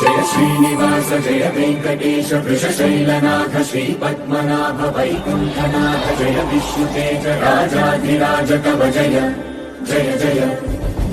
జయ శ్రీనివాస జయ వెంకటేశ వృషశైలనాథ శ్రీ పద్మనాభ వైకుంఠనాథ జయ విష్ణుతేజ రాజాధిరాజ కవ జయ జయ జయ.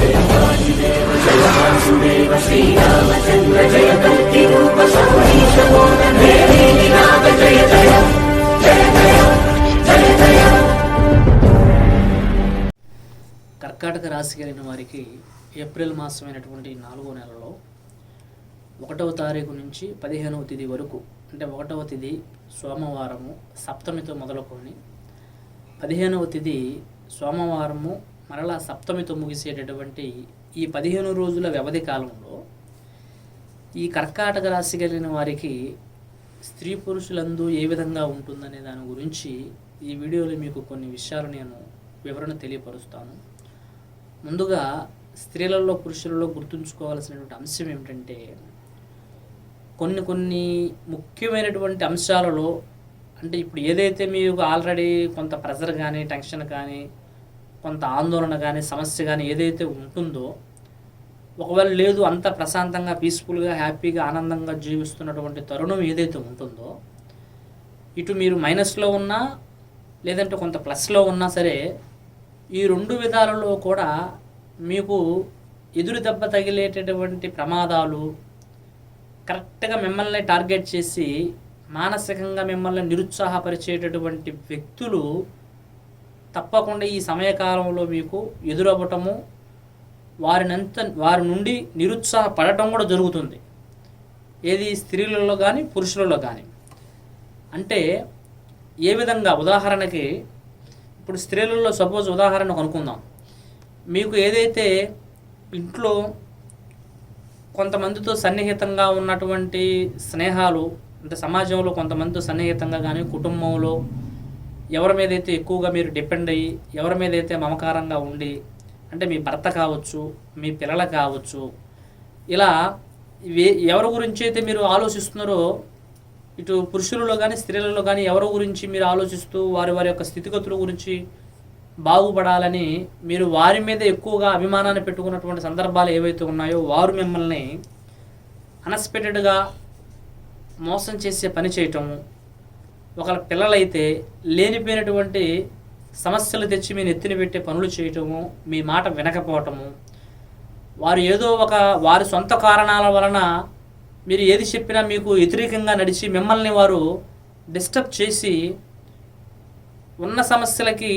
దేవాదిదేవ జయ వాసుదేవ శ్రీరామచంద్ర జయ కల్కి రూప సౌరీశ నాథ జయ జయ జయ జయ జయ జయ. కర్కాటక రాశి కలిగిన వారికి ఏప్రిల్ మాసమైనటువంటి నాలుగో నెలలో ఒకటవ తారీఖు నుంచి పదిహేనవ తేదీ వరకు అంటే ఒకటవ తేదీ సోమవారము సప్తమితో మొదలుకొని పదిహేనవ తేదీ సోమవారము మరలా సప్తమితో ముగిసేటటువంటి ఈ పదిహేను రోజుల వ్యవధి కాలంలో ఈ కర్కాటక రాశి కలిగిన వారికి స్త్రీ పురుషులందు ఏ విధంగా ఉంటుందనే దాని గురించి ఈ వీడియోలో మీకు కొన్ని విషయాలు నేను వివరణ తెలియపరుస్తాను. ముందుగా స్త్రీలలో పురుషులలో గుర్తుంచుకోవాల్సినటువంటి అంశం ఏమిటంటే కొన్ని కొన్ని ముఖ్యమైనటువంటి అంశాలలో అంటే ఇప్పుడు ఏదైతే మీకు ఆల్రెడీ కొంత ప్రెజర్ కానీ టెన్షన్ కానీ కొంత ఆందోళన కానీ సమస్య కానీ ఏదైతే ఉంటుందో ఒకవేళ లేదు అంత ప్రశాంతంగా పీస్ఫుల్గా హ్యాపీగా ఆనందంగా జీవిస్తున్నటువంటి తరుణం ఏదైతే ఉంటుందో ఇటు మీరు మైనస్లో ఉన్నా లేదంటే కొంత ప్లస్లో ఉన్నా సరే ఈ రెండు విధాలలో కూడా మీకు ఎదురు దెబ్బ తగిలేటటువంటి ప్రమాదాలు కరెక్ట్గా మిమ్మల్ని టార్గెట్ చేసి మానసికంగా మిమ్మల్ని నిరుత్సాహపరిచేటటువంటి వ్యక్తులు తప్పకుండా ఈ సమయకాలంలో మీకు ఎదురవ్వటము వారినంత వారి నుండి నిరుత్సాహపడటం కూడా జరుగుతుంది. ఏది స్త్రీలలో కానీ పురుషులలో కానీ అంటే ఏ విధంగా? ఉదాహరణకి ఇప్పుడు స్త్రీలలో సపోజ్ ఉదాహరణకు అనుకుందాం మీకు ఏదైతే ఇంట్లో కొంతమందితో సన్నిహితంగా ఉన్నటువంటి స్నేహాలు అంటే సమాజంలో కొంతమందితో సన్నిహితంగా కానీ కుటుంబంలో ఎవరి మీద అయితే ఎక్కువగా మీరు డిపెండ్ అయ్యి ఎవరి మీద అయితే మమకారంగా ఉండి అంటే మీ భర్త కావచ్చు మీ పిల్లలు కావచ్చు ఇలా ఎవరి గురించి అయితే మీరు ఆలోచిస్తున్నారో ఇటు పురుషులలో కానీ స్త్రీలలో కానీ ఎవరి గురించి మీరు ఆలోచిస్తూ వారి వారి యొక్క స్థితిగతుల గురించి బాగుపడాలని మీరు వారి మీద ఎక్కువగా అభిమానాన్ని పెట్టుకున్నటువంటి సందర్భాలు ఏవైతే ఉన్నాయో వారు మిమ్మల్ని అన్ఎక్స్పెక్టెడ్గా మోసం చేసే పని చేయటము ఒకళ్ళ పిల్లలైతే లేనిపోయినటువంటి సమస్యలు తెచ్చి మీ నెత్తిన పెట్టే పనులు చేయటము మీ మాట వినకపోవటము వారు ఏదో ఒక వారి సొంత కారణాల వలన మీరు ఏది చెప్పినా మీకు వ్యతిరేకంగా నడిచి మిమ్మల్ని వారు డిస్టర్బ్ చేసి ఉన్న సమస్యలకి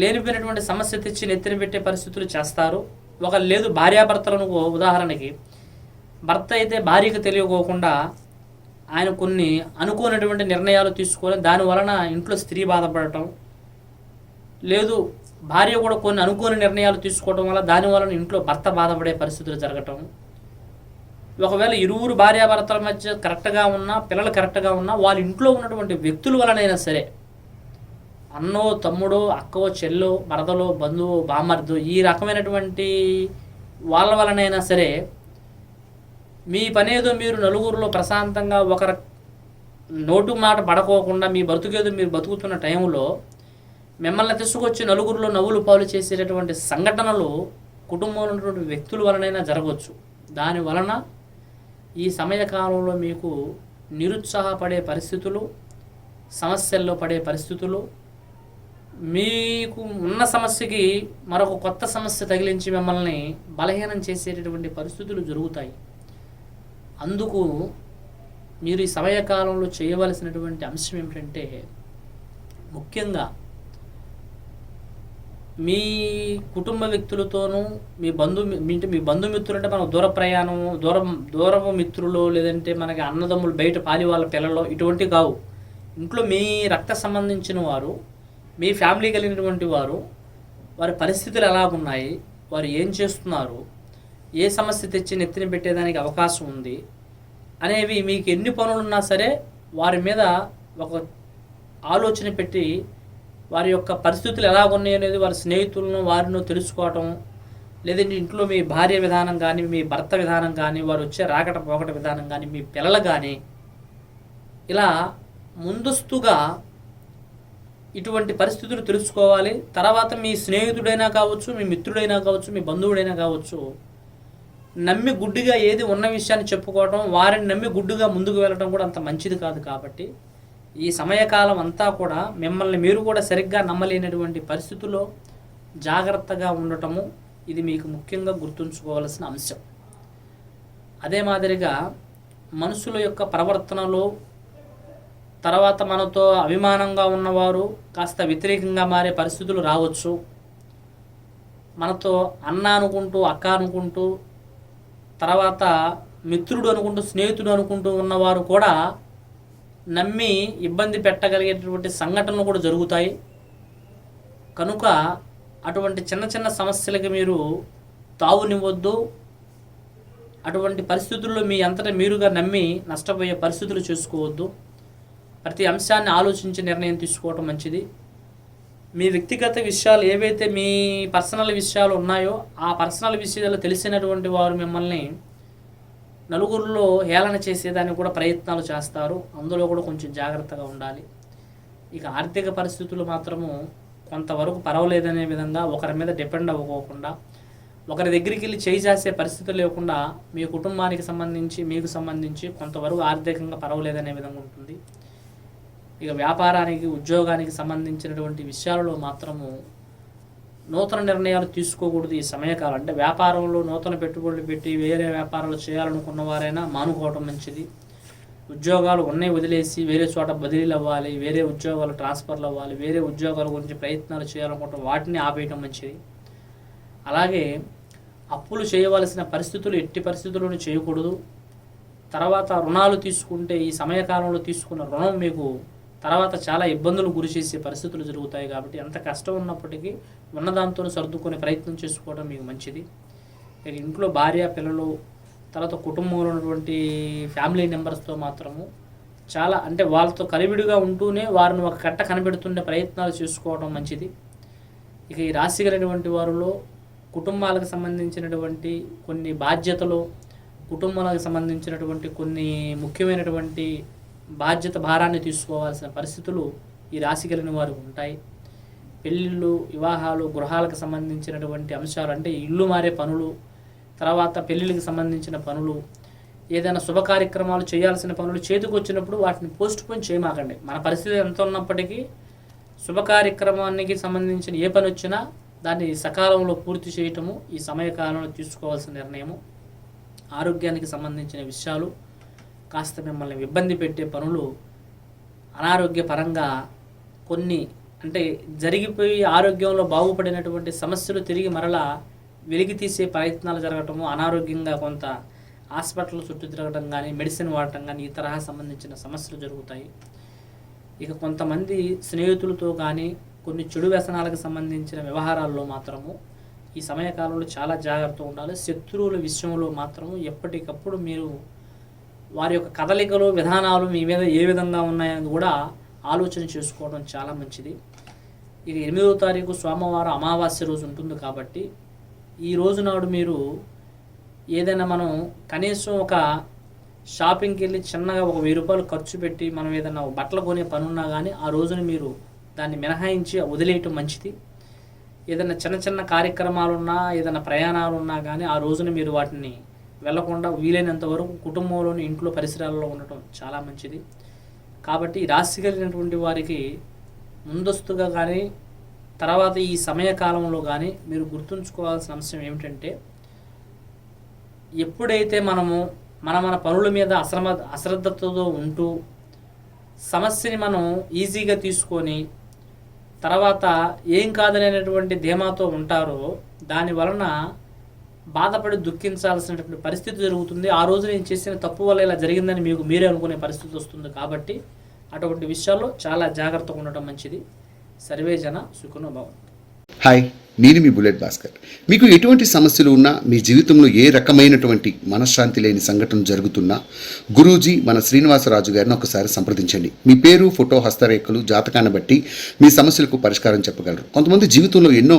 లేనిపోయినటువంటి సమస్య తెచ్చి నెత్తిన పెట్టే పరిస్థితులు చేస్తారు. ఒక లేదు భార్యాభర్తలను ఓ ఉదాహరణకి. భర్త అయితే భార్యకు తెలియకోకుండా ఆయన కొన్ని అనుకోనటువంటి నిర్ణయాలు తీసుకొని దాని వలన ఇంట్లో స్త్రీ బాధపడటం. లేదు భార్య కూడా కొన్ని అనుకోని నిర్ణయాలు తీసుకోవడం వల్ల దాని వలన ఇంట్లో భర్త బాధపడే పరిస్థితులు జరగటం. ఒకవేళ ఇరువురు భార్యాభర్తల మధ్య కరెక్ట్గా ఉన్నా పిల్లలు కరెక్ట్గా ఉన్నా వాళ్ళ ఇంట్లో ఉన్నటువంటి వ్యక్తుల వలనైనా సరే అన్నో తమ్ముడో అక్కో చెల్లో మరదలో బంధువు బామర్దు ఈ రకమైనటువంటి వాళ్ళ వలనైనా సరే మీ పనేదో మీరు నలుగురిలో ప్రశాంతంగా ఒకరి నోటు మాట పడకోకుండా మీ బతుకేదో మీరు బతుకుతున్న టైంలో మిమ్మల్ని తీసుకొచ్చి నలుగురిలో నవ్వులు పాలు చేసేటటువంటి సంఘటనలు కుటుంబంలో ఉన్నటువంటి వ్యక్తుల వలనైనా జరగవచ్చు. దాని వలన ఈ సమయకాలంలో మీకు నిరుత్సాహపడే పరిస్థితులు సమస్యల్లో పడే పరిస్థితులు మీకు ఉన్న సమస్యకి మరొక కొత్త సమస్య తగిలించి మిమ్మల్ని బలహీనం చేసేటటువంటి పరిస్థితులు జరుగుతాయి. అందుకు మీరు ఈ సమయకాలంలో చేయవలసినటువంటి అంశం ఏమిటంటే ముఖ్యంగా మీ కుటుంబ వ్యక్తులతోనూ మీ బంధు మీ అంటే మీ బంధుమిత్రులు అంటే మనకు దూర ప్రయాణం దూరం దూరపు మిత్రులు లేదంటే మనకి అన్నదమ్ములు బయట పాలి వాళ్ళ పిల్లలు ఇటువంటివి కావు. ఇంట్లో మీ రక్త సంబంధించిన వారు మీ ఫ్యామిలీ కలిగినటువంటి వారు వారి పరిస్థితులు ఎలా ఉన్నాయి వారు ఏం చేస్తున్నారు ఏ సమస్య తెచ్చి నెత్తిన పెట్టేదానికి అవకాశం ఉంది అనేవి మీకు ఎన్ని పనులు ఉన్నా సరే వారి మీద ఒక ఆలోచన పెట్టి వారి యొక్క పరిస్థితులు ఎలా ఉన్నాయి అనేది వారి స్నేహితులను వారిని తెలుసుకోవటం లేదంటే ఇంట్లో మీ భార్య విధానం కానీ మీ భర్త విధానం కానీ వారు వచ్చే రాకట పోకట విధానం కానీ మీ పిల్లలు కానీ ఇలా ముందస్తుగా ఇటువంటి పరిస్థితులు తెలుసుకోవాలి. తర్వాత మీ స్నేహితుడైనా కావచ్చు మీ మిత్రుడైనా కావచ్చు మీ బంధువుడైనా కావచ్చు నమ్మి గుడ్డిగా ఏది ఉన్న విషయాన్ని చెప్పుకోవడం వారిని నమ్మి గుడ్డుగా ముందుకు వెళ్ళడం కూడా అంత మంచిది కాదు కాబట్టి ఈ సమయకాలం అంతా కూడా మిమ్మల్ని మీరు కూడా సరిగ్గా నమ్మలేనటువంటి పరిస్థితుల్లో జాగ్రత్తగా ఉండటము ఇది మీకు ముఖ్యంగా గుర్తుంచుకోవాల్సిన అంశం. అదే మాదిరిగా మనుషుల యొక్క ప్రవర్తనలో తర్వాత మనతో అభిమానంగా ఉన్నవారు కాస్త వ్యతిరేకంగా మారే పరిస్థితులు రావచ్చు. మనతో అన్న అనుకుంటూ అక్క అనుకుంటూ తర్వాత మిత్రుడు అనుకుంటూ స్నేహితుడు అనుకుంటూ ఉన్నవారు కూడా నమ్మి ఇబ్బంది పెట్టగలిగేటటువంటి సంఘటనలు కూడా జరుగుతాయి. కనుక అటువంటి చిన్న చిన్న సమస్యలకి మీరు తావునివ్వద్దు. అటువంటి పరిస్థితుల్లో మీ అంతటా మీరుగా నమ్మి నష్టపోయే పరిస్థితులు చేసుకోవద్దు. ప్రతి అంశాన్ని ఆలోచించి నిర్ణయం తీసుకోవటం మంచిది. మీ వ్యక్తిగత విషయాలు ఏవైతే మీ పర్సనల్ విషయాలు ఉన్నాయో ఆ పర్సనల్ విషయాలు తెలిసినటువంటి వారు మిమ్మల్ని నలుగురిలో హేళన చేసేదానికి కూడా ప్రయత్నాలు చేస్తారు. అందులో కూడా కొంచెం జాగ్రత్తగా ఉండాలి. ఇక ఆర్థిక పరిస్థితులు మాత్రము కొంతవరకు పర్వాలేదనే విధంగా ఒకరి మీద డిపెండ్ అవ్వకోకుండా ఒకరి దగ్గరికి వెళ్ళి చేయి చేసే పరిస్థితి లేకుండా మీ కుటుంబానికి సంబంధించి మీకు సంబంధించి కొంతవరకు ఆర్థికంగా పర్వాలేదనే విధంగా ఉంటుంది. ఇక వ్యాపారానికి ఉద్యోగానికి సంబంధించినటువంటి విషయాలలో మాత్రము నూతన నిర్ణయాలు తీసుకోకూడదు ఈ సమయకాలం. అంటే వ్యాపారంలో నూతన పెట్టుబడులు పెట్టి వేరే వ్యాపారాలు చేయాలనుకున్న వారైనా మానుకోవటం మంచిది. ఉద్యోగాలు ఉన్నాయి వదిలేసి వేరే చోట బదిలీలు అవ్వాలి వేరే ఉద్యోగాలు ట్రాన్స్ఫర్లు అవ్వాలి వేరే ఉద్యోగాల గురించి ప్రయత్నాలు చేయాలనుకుంటే వాటిని ఆపేయటం మంచిది. అలాగే అప్పులు చేయవలసిన పరిస్థితులు ఎట్టి పరిస్థితుల్లోనూ చేయకూడదు. తర్వాత రుణాలు తీసుకుంటే ఈ సమయకాలంలో తీసుకున్న రుణం మీకు తర్వాత చాలా ఇబ్బందులు గురి చేసే పరిస్థితులు జరుగుతాయి కాబట్టి ఎంత కష్టం ఉన్నప్పటికీ ఉన్నదాంతో సర్దుకునే ప్రయత్నం చేసుకోవడం మీకు మంచిది. ఇంట్లో భార్య పిల్లలు తర్వాత కుటుంబంలో ఉన్నటువంటి ఫ్యామిలీ మెంబర్స్తో మాత్రము చాలా అంటే వాళ్ళతో కలివిడిగా ఉంటూనే వారిని ఒక కట్ట కనిపెడుతుండే ప్రయత్నాలు చేసుకోవడం మంచిది. ఇక ఈ రాశి కలిగినటువంటి వారిలో కుటుంబాలకు సంబంధించినటువంటి కొన్ని బాధ్యతలు కుటుంబాలకు సంబంధించినటువంటి కొన్ని ముఖ్యమైనటువంటి బాధ్యత భారాన్ని తీసుకోవాల్సిన పరిస్థితులు ఈ రాశి కలిగిన వారికి ఉంటాయి. పెళ్ళిళ్ళు వివాహాలు గృహాలకు సంబంధించినటువంటి అంశాలు అంటే ఇల్లు మారే పనులు తర్వాత పెళ్ళిళ్ళకి సంబంధించిన పనులు ఏదైనా శుభ కార్యక్రమాలు చేయాల్సిన పనులు చేతికి వచ్చినప్పుడు వాటిని పోస్ట్ పోన్ చేయమాకండి. మన పరిస్థితి ఎంత ఉన్నప్పటికీ శుభ కార్యక్రమానికి సంబంధించిన ఏ పని వచ్చినా దాన్ని సకాలంలో పూర్తి చేయటము ఈ సమయకాలంలో తీసుకోవాల్సిన నిర్ణయము. ఆరోగ్యానికి సంబంధించిన విషయాలు కాస్త మిమ్మల్ని ఇబ్బంది పెట్టే పనులు అనారోగ్యపరంగా కొన్ని అంటే జరిగిపోయి ఆరోగ్యంలో బాగుపడినటువంటి సమస్యలు తిరిగి మరలా వెలికి తీసే ప్రయత్నాలు జరగటము అనారోగ్యంగా కొంత హాస్పిటల్ చుట్టూ తిరగడం కానీ మెడిసిన్ వాడటం కానీ ఈ తరహా సంబంధించిన సమస్యలు జరుగుతాయి. ఇక కొంతమంది స్నేహితులతో కానీ కొన్ని చెడు వ్యసనాలకు సంబంధించిన వ్యవహారాల్లో మాత్రము ఈ సమయకాలంలో చాలా జాగ్రత్త ఉండాలి. శత్రువుల విషయంలో మాత్రము ఎప్పటికప్పుడు మీరు వారి యొక్క కదలికలు విధానాలు మీ మీద ఏ విధంగా ఉన్నాయని కూడా ఆలోచన చేసుకోవడం చాలా మంచిది. ఇక ఎనిమిదవ తారీఖు సోమవారం అమావాస్య రోజు ఉంటుంది కాబట్టి ఈ రోజు నాడు మీరు ఏదైనా మనం కనీసం ఒక షాపింగ్కి వెళ్ళి చిన్నగా ఒక వెయ్యి రూపాయలు ఖర్చు పెట్టి మనం ఏదైనా బట్టలు కొనే పని ఉన్నా కానీ ఆ రోజున మీరు దాన్ని మినహాయించి వదిలేయటం మంచిది. ఏదైనా చిన్న చిన్న కార్యక్రమాలు ఉన్నా ఏదైనా ప్రయాణాలు ఉన్నా కానీ ఆ రోజున మీరు వాటిని వెళ్ళకుండా వీలైనంత వరకు కుటుంబంలోని ఇంట్లో పరిసరాల్లో ఉండటం చాలా మంచిది. కాబట్టి రాశి కలిగినటువంటి వారికి ముందస్తుగా కానీ తర్వాత ఈ సమయకాలంలో కానీ మీరు గుర్తుంచుకోవాల్సిన అంశం ఏమిటంటే ఎప్పుడైతే మనము మన మన పనుల మీద అశ్రమ అశ్రద్ధతో ఉంటూ సమస్యని మనం ఈజీగా తీసుకొని తర్వాత ఏం కాదనేటువంటి ధీమాతో ఉంటారో దాని వలన బాధపడి దుఃఖించాల్సినటువంటి పరిస్థితి జరుగుతుంది. ఆ రోజు నేను చేసిన తప్పు వల్ల ఇలా జరిగిందని మీకు మీరే అనుకునే పరిస్థితి వస్తుంది కాబట్టి అటువంటి విషయాల్లో చాలా జాగ్రత్తగా ఉండటం మంచిది. సర్వే జన సుఖనో భవన్ హాయ్ నేను మీ బుల్లెట్ భాస్కర్. మీకు ఎటువంటి సమస్యలు ఉన్నా మీ జీవితంలో ఏ రకమైనటువంటి మనశ్శాంతి లేని సంఘటన జరుగుతున్నా గురూజీ మన శ్రీనివాసరాజు గారిని ఒకసారి సంప్రదించండి. మీ పేరు ఫోటో హస్తరేఖలు జాతకాన్ని బట్టి మీ సమస్యలకు పరిష్కారం చెప్పగలరు. కొంతమంది జీవితంలో ఎన్నో